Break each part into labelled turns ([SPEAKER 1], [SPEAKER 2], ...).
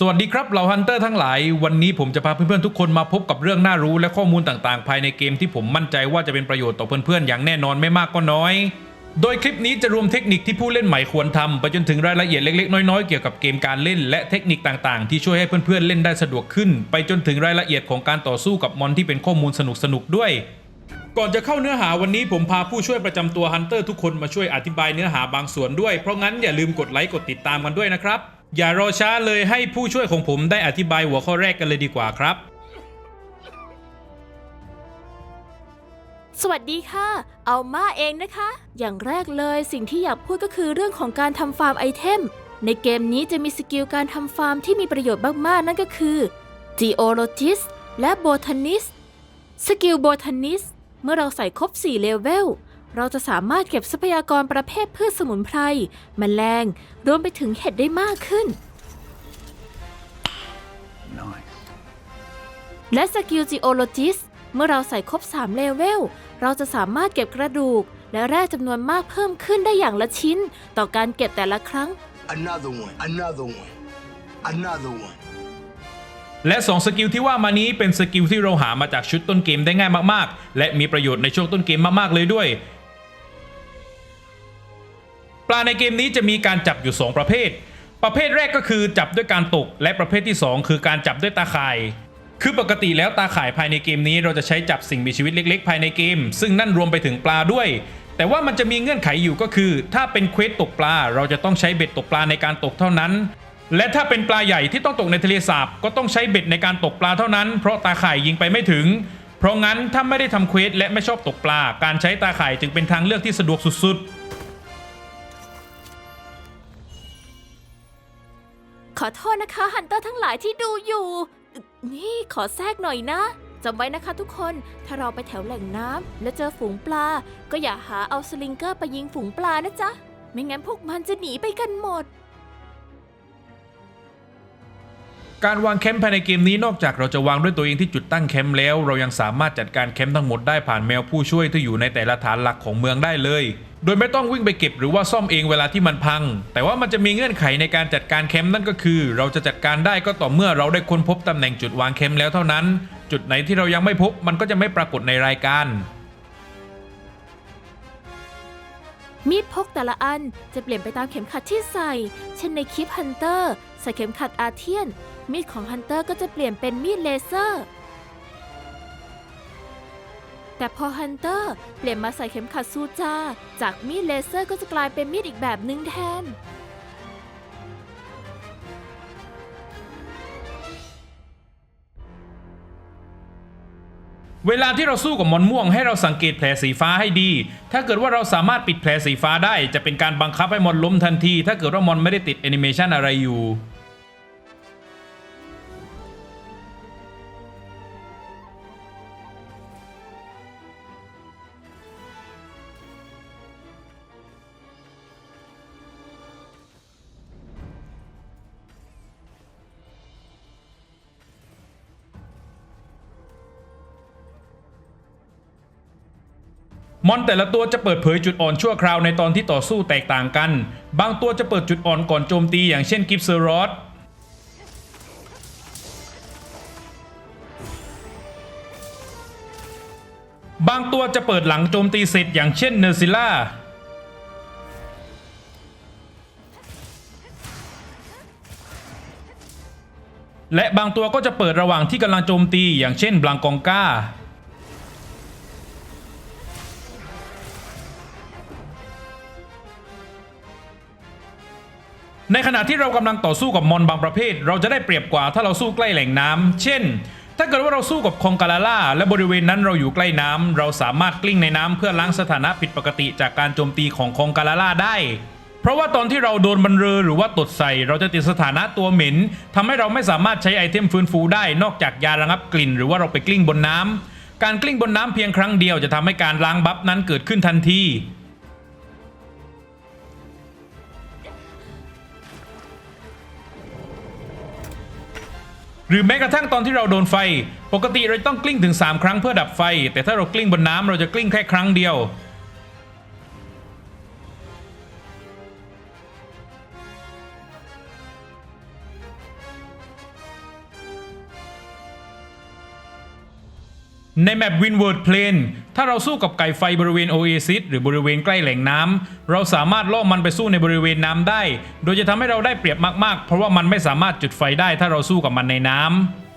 [SPEAKER 1] สวัสดีครับเหล่าฮันเตอร์ทั้งหลาย วันนี้ผมจะพาเพื่อนๆทุกคนมาพบกับเรื่องน่ารู้และข้อมูลต่างๆ ภายในเกมที่ผมมั่นใจว่าจะเป็นประโยชน์ต่อเพื่อนๆ อย่างแน่นอนไม่มากก็น้อย โดยคลิปนี้จะรวมเทคนิคที่ผู้เล่นใหม่ควรทำไปจนถึงรายละเอียดเล็กๆ น้อยๆ เกี่ยวกับเกมการเล่น และเทคนิคต่างๆ ที่ช่วยให้เพื่อนๆเล่นได้สะดวกขึ้น ไปจนถึงรายละเอียดของการต่อสู้กับมอนที่เป็นข้อมูลสนุกๆด้วยก่อนจะเข้าเนื้อหาวันนี้ผมพาผู้ช่วยประจำตัวฮันเตอร์ทุกคนมาช่วยอธิบายเนื้อหาบางส่วนด้วยเพราะงั้นอย่าลืมกดไลค์กดติดตามกันด้วยนะครับ อย่ารอช้าเลยให้ผู้ช่วยของผมได้อธิบายหัวข้อแรกกันเลยดีกว่าครับ
[SPEAKER 2] สวัสดีค่ะ เอามาเองนะคะ อย่างแรกเลยสิ่งที่อยากพูดก็คือเรื่องของการทำฟาร์มไอเทม ในเกมนี้จะมีสกิลการทำฟาร์มที่มีประโยชน์มากๆ นั่นก็คือ Geologist และ Botanist สกิล Botanist เมื่อเราใส่ครบ 4 เลเวล เราจะสามารถเก็บทรัพยากรประเภทพืชสมุนไพรแมลงรวมไปถึงเห็ดได้มากขึ้นและสกิล Geologist เมื่อเราใส่ครบ 3 เลเวล เราจะสามารถเก็บกระดูก และแร่จำนวนมากเพิ่มขึ้นได้อย่างละชิ้น ต่อการเก็บแต่ละครั้ง
[SPEAKER 3] Another one. Another one. Another one.
[SPEAKER 1] และ 2 สกิลที่ว่ามานี้เป็นสกิลที่เราหามาจากชุดต้นเกมได้ง่ายมากๆ และมีประโยชน์ในช่วงต้นเกมมากๆเลยด้วย ปลาในเกมนี้จะมีการจับอยู่ 2 ประเภท ประเภทแรกก็คือจับด้วยการตก และประเภทที่ 2 คือการจับด้วยตาข่าย คือปกติแล้วตาข่ายภายในเกมนี้เราจะใช้จับสิ่งมีชีวิตเล็ก ๆ ภายในเกม ซึ่งนั่นรวมไปถึงปลาด้วย แต่ว่ามันจะมีเงื่อนไขอยู่ก็คือ ถ้าเป็นเควสตกปลาเราจะต้องใช้เบ็ดตกปลาในการตกเท่านั้น และถ้าเป็นปลาใหญ่ที่ต้องตกในทะเลสาบก็ต้องใช้เบ็ดในการตกปลาเท่านั้น เพราะตาข่ายยิงไปไม่ถึง เพราะงั้นถ้าไม่ได้ทำเควสและไม่ชอบตกปลา การใช้ตาข่ายจึงเป็นทางเลือกที่สะดวกสุดๆ
[SPEAKER 2] ขอโทษนะคะฮันเตอร์ทั้งหลายที่ดูอยู่ นี่ขอแทรกหน่อยนะจำไว้นะคะทุกคน ถ้าเราไปแถวแหล่งน้ำและเจอฝูงปลา ก็อย่าหาเอาสลิงเกอร์ไปยิงฝูงปลานะจ๊ะ ไม่งั้นพวกมันจะหนีไปกันหมด
[SPEAKER 1] การวางแคมป์ภายในเกมนี้นอกจากเราจะวางด้วยตัวเองที่จุดตั้งแคมป์แล้ว เรายังสามารถจัดการแคมป์ทั้งหมดได้ผ่านแมวผู้ช่วยที่อยู่ในแต่ละฐานหลักของเมืองได้เลย โดยไม่ต้องวิ่งไปเก็บหรือว่าซ่อมเองเวลาที่มันพัง แต่ว่ามันจะมีเงื่อนไขในการจัดการแคมป์นั่นก็คือ เราจะจัดการได้ก็ต่อเมื่อเราได้ค้นพบตำแหน่งจุดวางแคมป์แล้วเท่านั้น จุดไหนที่เรายังไม่พบมันก็จะไม่ปรากฏในรายการ
[SPEAKER 2] มีดพกแต่ละอันจะเปลี่ยนไปตามเข็มขัดที่ใส่ เช่นในคลิปฮันเตอร์ใส่เข็มขัดอาเทียน มีดของฮันเตอร์ก็จะเปลี่ยนเป็นมีดเลเซอร์ แต่พอฮันเตอร์เปลี่ยนมาใส่เข็มขัดซูจา จากมีดเลเซอร์ก็จะกลายเป็นมีดอีกแบบหนึ่งแทน
[SPEAKER 1] เวลาที่เราสู้กับมอนม่วงให้เราสังเกตแผลสีฟ้าให้ดี ถ้าเกิดว่าเราสามารถปิดแผลสีฟ้าได้ จะเป็นการบังคับให้มอนล้มทันที ถ้าเกิดว่ามอนไม่ได้ติดแอนิเมชันอะไรอยู่ มอนแต่ละตัวจะเปิดเผยจุดอ่อนชั่วคราวในตอนที่ต่อสู้แตกต่างกัน บางตัวจะเปิดจุดอ่อนก่อนโจมตีอย่างเช่นกิฟเซอรอสบางตัวจะเปิดหลังโจมตีเสร็จอย่างเช่นเนอร์ซิล่า และบางตัวก็จะเปิดระหว่างที่กำลังโจมตีอย่างเช่นบลังกองกา ในขณะที่เรากำลังต่อสู้กับมอนบางประเภท เราจะได้เปรียบกว่าถ้าเราสู้ใกล้แหล่งน้ำเช่น ถ้าเกิดว่าเราสู้กับคองกาลาล่าและบริเวณนั้นเราอยู่ใกล้น้ำเราสามารถกลิ้งในน้ำเพื่อล้างสถานะผิดปกติจากการโจมตีของคองกาลาล่าได้ เพราะว่าตอนที่เราโดนบันเรอหรือว่าตดใส่ เราจะติดสถานะตัวเหม็นทำให้เราไม่สามารถใช้ไอเทมฟื้นฟูได้ นอกจากยาระงับกลิ่น หรือว่าเราไปกลิ้งบนน้ำการกลิ้งบนน้ำเพียงครั้งเดียวจะทำให้การล้างบัฟนั้นเกิดขึ้นทันที หรือแม้กระทั่งตอนที่เราโดนไฟ ปกติเราต้องกลิ้งถึง 3 ครั้งเพื่อดับไฟ แต่ถ้าเรากลิ้งบนน้ำเราจะกลิ้งแค่ครั้งเดียว ในแมป Winward Plane ถ้าเราสู้กับไก่ไฟบริเวณโอเอซิสหรือบริเวณใกล้แหล่งน้ำเราสามารถล่อมันไปสู้ในบริเวณน้ำได้ โดยจะทำให้เราได้เปรียบมากๆ เพราะว่ามันไม่สามารถจุดไฟได้ถ้าเราสู้กับมันในน้ำ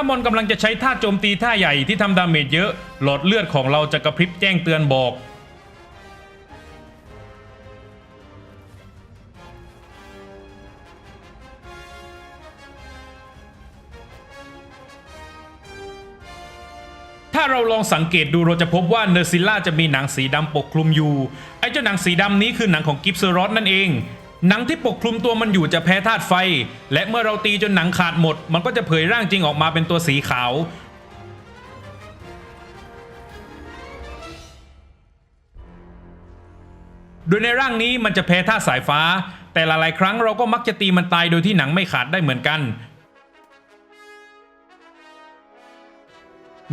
[SPEAKER 1] ถ้ามอนกำลังจะใช้ท่าโจมตีท่าใหญ่ที่ทำดาเมจเยอะ หลอดเลือดของเราจะกระพริบแจ้งเตือนบอก ถ้าเราลองสังเกตดูเราจะพบว่าเนอร์ซิล่าจะมีหนังสีดำปกคลุมอยู่ ไอ้เจ้าหนังสีดำนี้คือหนังของกิฟเซอรอสนั่นเอง หนังที่ปกคลุมตัวมันอยู่จะแพ้ธาตุไฟ และเมื่อเราตีจนหนังขาดหมด มันก็จะเผยร่างจริงออกมาเป็นตัวสีขาว โดยในร่างนี้มันจะแพ้ธาตุสายฟ้า แต่หลายๆครั้งเราก็มักจะตีมันตายโดยที่หนังไม่ขาดได้เหมือนกัน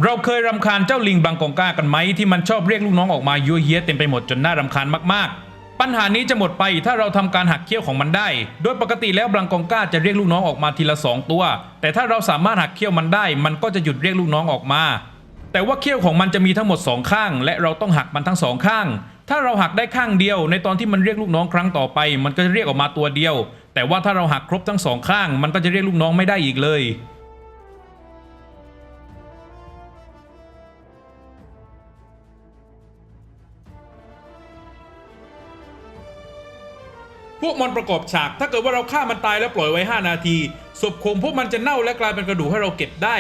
[SPEAKER 1] เราเคยรำคาญเจ้าลิงบังกองก้ากันไหมที่มันชอบเรียกลูกน้องออกมายั่วเยี้ยเต็มไปหมดจนน่ารำคาญมากๆ ปัญหานี้จะหมดไปถ้าเราทำการหักเขี้ยวของมันได้ โดยปกติแล้วบังกองก้าจะเรียกลูกน้องออกมาทีละสองตัว แต่ถ้าเราสามารถหักเขี้ยวมันได้ มันก็จะหยุดเรียกลูกน้องออกมา แต่ว่าเขี้ยวของมันจะมีทั้งหมดสองข้าง และเราต้องหักมันทั้งสองข้าง ถ้าเราหักได้ข้างเดียว ในตอนที่มันเรียกลูกน้องครั้งต่อไป มันก็จะเรียกออกมาตัวเดียว แต่ว่าถ้าเราหักครบทั้งสองข้าง มันก็จะเรียกลูกน้องไม่ได้อีกเลย พวกมันประกอบฉาก ถ้าเกิดว่าเราฆ่ามันตายแล้วปล่อยไว้ 5 นาที ศพของพวกมันจะเน่าและกลายเป็นกระดูกให้เราเก็บได้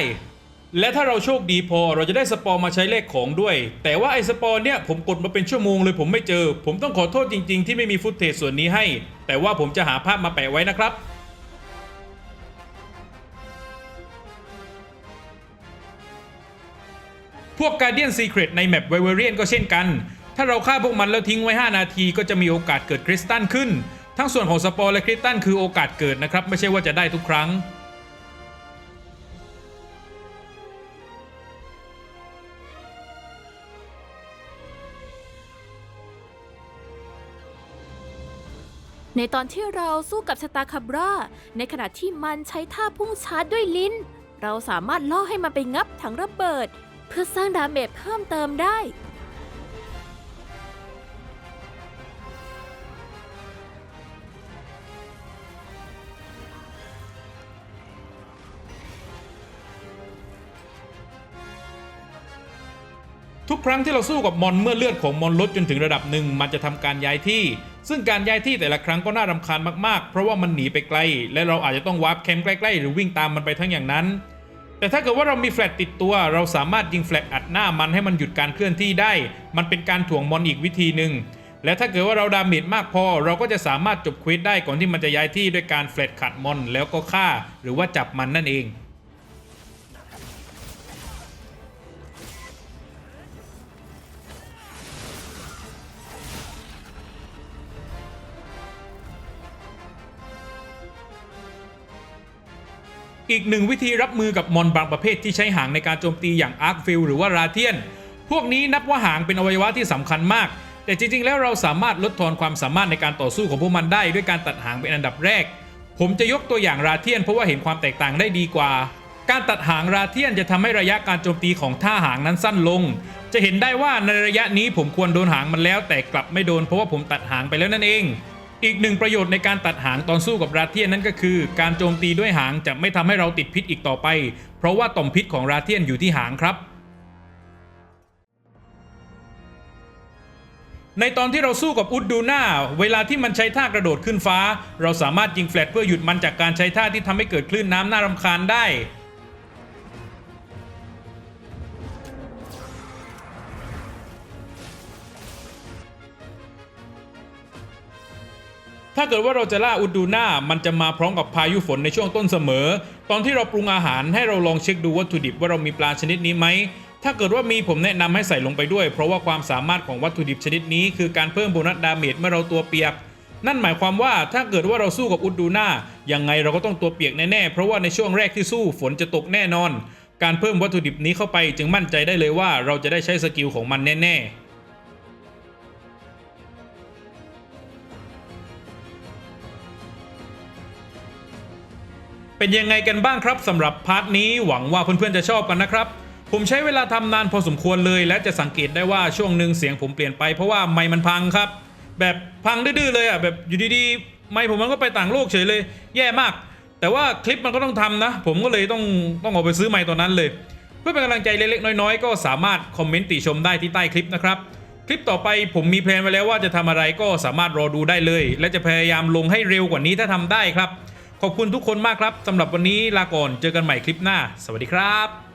[SPEAKER 1] และถ้าเราโชคดีพอเราจะได้สปอร์มาใช้เลขของด้วย แต่ว่าไอ้สปอร์เนี่ยผมกดมาเป็นชั่วโมงเลยผมไม่เจอ ผมต้องขอโทษจริง ๆ ที่ไม่มีฟุตเทจส่วนนี้ให้ แต่ว่าผมจะหาภาพมาแปะไว้นะครับพวก Guardian Secret ในแมป v i v e r i a n ก็เช่นกัน ถ้าเราฆ่าพวกมันแล้วทิ้งไว้ 5 นาทีก็จะมีโอกาสเกิดคริสตัลขึ้น ทั้งส่วนของสปอร์และคริสตัลคือโอกาสเกิดนะครับ ไม่ใช่ว่าจะได้ทุกครั้ง
[SPEAKER 2] ในตอนที่เราสู้กับสตาคับราในขณะที่มันใช้ท่าพุ่งชาร์จด้วยลิ้น เราสามารถล่อให้มันไปงับถังระเบิด เพื่อสร้างดาเมจเพิ่มเติมได้
[SPEAKER 1] ทุกครั้งที่เราสู้กับมอนเมื่อเลือดของมอนลดจนถึงระดับหนึ่งมันจะทำการย้ายที่ ซึ่งการย้ายที่แต่ละครั้งก็น่ารำคาญมากๆ เพราะว่ามันหนีไปไกล และเราอาจจะต้องวาร์ปแคมป์ใกล้ๆ หรือวิ่งตามมันไปทั้งอย่างนั้น แต่ถ้าเกิดว่าเรามีแฟลตติดตัว เราสามารถยิงแฟลตอัดหน้ามันให้มันหยุดการเคลื่อนที่ได้ มันเป็นการถ่วงมอนอีกวิธีหนึ่งและถ้าเกิดว่าเราดาเมจมากพอ เราก็จะสามารถจบเควสได้ก่อนที่มันจะย้ายที่ด้วยการแฟลตขัดมอนแล้วก็ฆ่า หรือว่าจับมันนั่นเอง อีกหนึ่งวิธีรับมือกับมอนบางประเภทที่ใช้หางในการโจมตีอย่างอาร์คฟิลหรือว่าราเทียน พวกนี้นับว่าหางเป็นอวัยวะที่สำคัญมาก แต่จริง ๆ แล้วเราสามารถลดทอนความสามารถในการต่อสู้ของพวกมันได้ด้วยการตัดหางเป็นอันดับแรก ผมจะยกตัวอย่างราเทียนเพราะว่าเห็นความแตกต่างได้ดีกว่า การตัดหางราเทียนจะทำให้ระยะการโจมตีของท่าหางนั้นสั้นลง จะเห็นได้ว่าในระยะนี้ผมควรโดนหางมันแล้ว แต่กลับไม่โดนเพราะว่าผมตัดหางไปแล้วนั่นเอง อีกหนึ่งประโยชน์ในการตัดหางตอนสู้กับราเทียนนั่นก็คือ การโจมตีด้วยหางจะไม่ทำให้เราติดพิษอีกต่อไป เพราะว่าต่อมพิษของราเทียนอยู่ที่หางครับ ในตอนที่เราสู้กับอุดดูน่าเวลาที่มันใช้ท่ากระโดดขึ้นฟ้า เราสามารถยิงแฟลตเพื่อหยุดมันจากการใช้ท่าที่ทำให้เกิดคลื่นน้ำน่ารำคาญได้ ถ้าเกิดว่าเราจะล่าอุดดูน่ามันจะมาพร้อมกับพายุฝนในช่วงต้นเสมอ ตอนที่เราปรุงอาหารให้เราลองเช็คดูวัตถุดิบว่าเรามีปลาชนิดนี้ไหม ถ้าเกิดว่ามีผมแนะนำให้ใส่ลงไปด้วย เพราะว่าความสามารถของวัตถุดิบชนิดนี้ คือการเพิ่มโบนัสดาเมจเมื่อเราตัวเปียก นั่นหมายความว่าถ้าเกิดว่าเราสู้กับอุดดูน่ายังไงเราก็ต้องตัวเปียกแน่ๆ เพราะว่าในช่วงแรกที่สู้ฝนจะตกแน่นอน การเพิ่มวัตถุดิบนี้เข้าไป จึงมั่นใจได้เลยว่าเราจะได้ใช้สกิลของมันแน่ๆ เป็นยังไงกันบ้างครับสำหรับพาร์ทนี้หวังว่าเพื่อนๆจะชอบกันนะครับ ผมใช้เวลาทำนานพอสมควรเลย และจะสังเกตได้ว่าช่วงหนึ่งเสียงผมเปลี่ยนไปเพราะว่าไมค์มันพังครับ แบบพังดื้อๆเลยอะแบบอยู่ดีๆ ไมค์ผมมันก็ไปต่างโลกเฉยเลย แย่มาก แต่ว่าคลิปมันก็ต้องทำนะ ผมก็เลยต้องต้องออกไปซื้อไมค์ตอนนั้นเลย เพื่อเป็นกำลังใจเล็กๆน้อยๆ ก็สามารถคอมเมนต์ติชมได้ที่ใต้คลิปนะครับคลิปต่อไปผมมีแพลนไว้แล้วว่าจะทำอะไรก็สามารถรอดูได้เลย และจะพยายามลงให้เร็วกว่านี้ถ้าทำได้ครับ ขอบคุณทุกคนมากครับสำหรับวันนี้ลาก่อนเจอกันใหม่คลิปหน้า สวัสดีครับ